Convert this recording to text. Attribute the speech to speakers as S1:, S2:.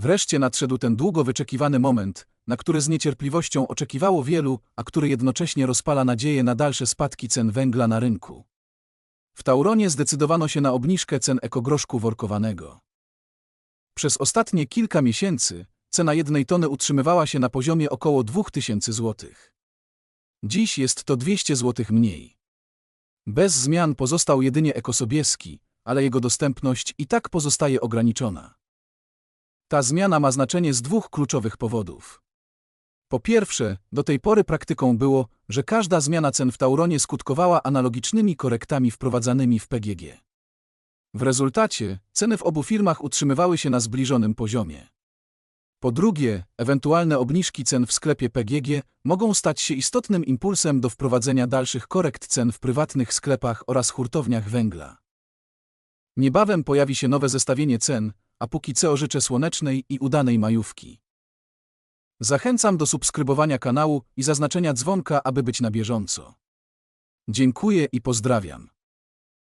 S1: Wreszcie nadszedł ten długo wyczekiwany moment, na który z niecierpliwością oczekiwało wielu, a który jednocześnie rozpala nadzieję na dalsze spadki cen węgla na rynku. W Tauronie zdecydowano się na obniżkę cen ekogroszku workowanego. Przez ostatnie kilka miesięcy cena jednej tony utrzymywała się na poziomie około 2000 zł. Dziś jest to 200 zł mniej. Bez zmian pozostał jedynie ekosobieski, ale jego dostępność i tak pozostaje ograniczona. Ta zmiana ma znaczenie z dwóch kluczowych powodów. Po pierwsze, do tej pory praktyką było, że każda zmiana cen w Tauronie skutkowała analogicznymi korektami wprowadzanymi w PGG. W rezultacie ceny w obu firmach utrzymywały się na zbliżonym poziomie. Po drugie, ewentualne obniżki cen w sklepie PGG mogą stać się istotnym impulsem do wprowadzenia dalszych korekt cen w prywatnych sklepach oraz hurtowniach węgla. Niebawem pojawi się nowe zestawienie cen, a póki co życzę słonecznej i udanej majówki. Zachęcam do subskrybowania kanału i zaznaczenia dzwonka, aby być na bieżąco. Dziękuję i pozdrawiam.